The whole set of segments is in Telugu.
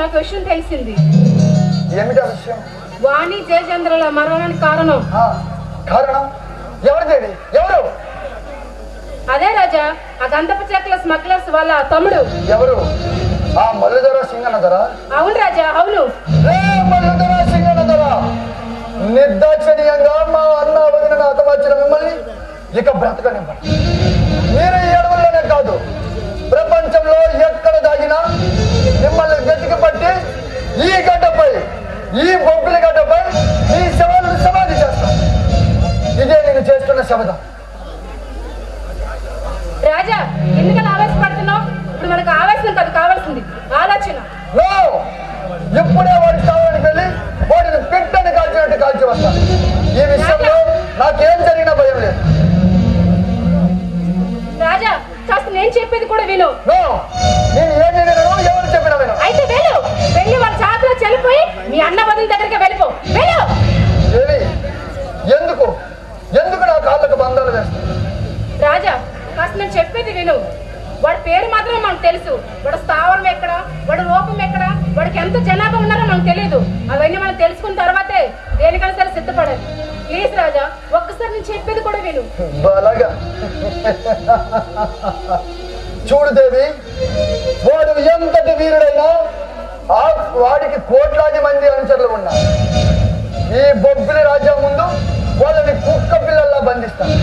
నాకు విషయం తెలిసింది. ఏమిటి ఆ విషయం? వాణి జయచంద్రుల మరణానికి కారణం. ఎవరు? అదే రాజా ఆ గంధపు చెక్కల స్మగ్లర్స్ వాళ్ళ తమ్ముడు. ఎవరు? ఆ మల్లుధర సింగన్న ధర అవును రాజా అవును. రే మల్లుధర సింగన్న ధర నిర్దాక్షిణ్యంగా మా అన్న వదిన అతవచ్చిన మిమ్మల్ని ఇక బ్రతకనివ్వండి. విషయంలో నాకేం జరిగినా భయం లేదు. రాజా కాస్త నేను చెప్పేది కూడా విను. నేను ఏమి వినను ఎవరు చెప్పినా వినను అయితే వెళ్ళు. వెళ్ళి వాళ్ళ చేతిలో చనిపోయి మీ అన్న బదుల దగ్గరికి వెళ్ళిపో. వెళ్ళు. ఏమి? ఎందుకు? ఎందుకు నా కాళ్ళకు బంధాలు వేస్తాను రాజా కాస్త నేను చెప్పేది విను. వాడి పేరు మాత్రం మనకు తెలుసు. వాడి స్థావరం ఎక్కడ? వాడి రూపం ఎక్కడ? వాడికి ఎంత జనాభా ఉన్నారో మనకు తెలియదు అవన్నీ మనం తెలుసుకున్న తర్వాతే దేనికైనా సరే సిద్ధపడాలి. ప్లీజ్ రాజా ఒక్కసారి నేను చెప్పేది కూడా విను. బలగా. చూడు దేవి వాడు ఎంతటి వీరుడైనా ఆ వాడికి కోట్లాది మంది అనుచరులు ఉన్నారు. ఈ బొబ్బిలి రాజ్యం ముందు వాళ్ళని కుక్క పిల్లల్లా బంధిస్తాను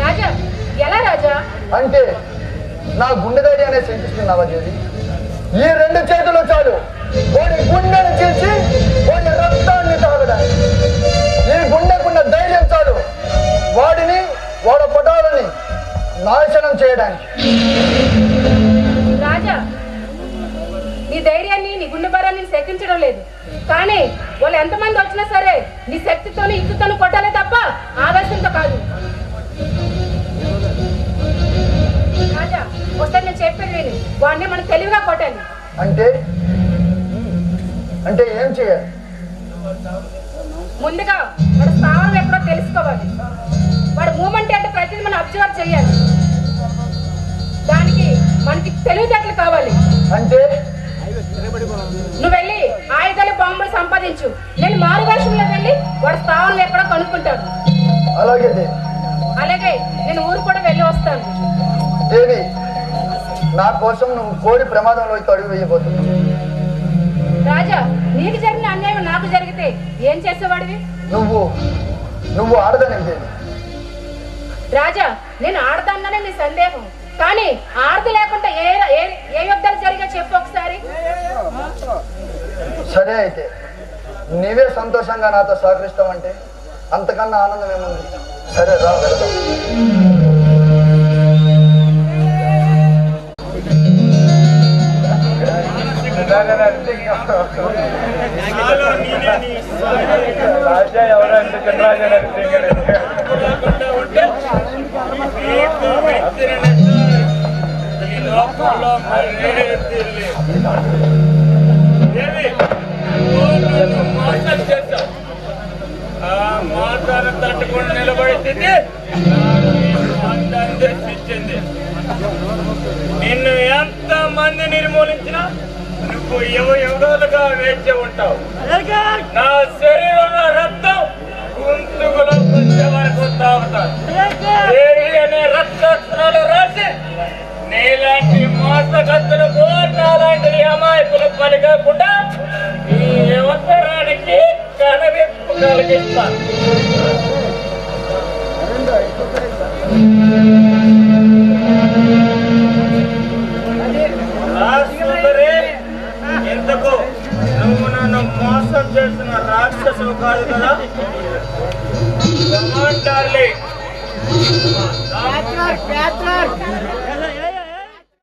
రాజా ఎలా రాజా? అంటే నా గుండె ధైర్యాన్ని శంకిస్తున్నావా దేవి? ఈ రెండు చేతులు చాలు. వాడి గుండెను చీల్చి శక్తించడం లేదు. కానీ వాళ్ళు ఎంతమంది వచ్చినా సరే నీ శక్తితోని యుక్తితోని కొట్టాలే తప్ప ఆవేశంతో కాదు. రాజా ఒకసారి నేను చెప్పేది విని. వాడిని మనం తెలివిగా కొట్టాలి. అంటే? అంటే ఏం చేయాలి? ముందుగా వాడు స్థావరం ఎక్కడో తెలుసుకోవాలి. వాడు మూమెంట్ అంటే ప్రతిదీ మనం అబ్జర్వ్ చేయాలి. దానికి మనకి తెలివితేటలు కావాలి. అంటే? నువ్వు బాంబులు సంపాదించు. నేను మారు వేషంలో వెళ్ళి వాడి స్థావరం ఎక్కడో కనుక్కుంటాను అలాగే అలాగే నేను ఊరు కూడా వెళ్ళి వస్తాను. దేవి నా కోసం నువ్వు కోరి ప్రమాదంలోకి అడుగు వేయబోతున్నావు. రాజా నీకు జరిగిన అన్యాయం నాకు జరిగితే ఏం చేసేవాడివి? నువ్వు నువ్వు ఆడదని రాజా నేను ఆడదాన్ననే నీ సందేహం. కానీ ఆడది లేకుండా ఏ ఏ యుద్ధాలు జరిగా చెప్పు ఒకసారి. సరే అయితే నీవే సంతోషంగా నాతో సహకరిస్తావంటే అంతకన్నా ఆనందం ఏముంది? సరే రా వెళ్దాం. రాజా ఎవరంటే చంద్రరాజా నువ్వు ఎవరోలుగా వేచి ఉంటావు. నా శరీరంలో రక్తం గుంతుకులో వచ్చే వరకు తాగుతాను అనే రక్తస్త్రాలు రాసి నీలాంటి మోసగత్తులకు నాలాంటి అమాయకులు పలికకుండా ఈ అవసరానికి కనవిప్పు కలిగిస్తాను కాదు కదా కమాండ్ డార్లింగ్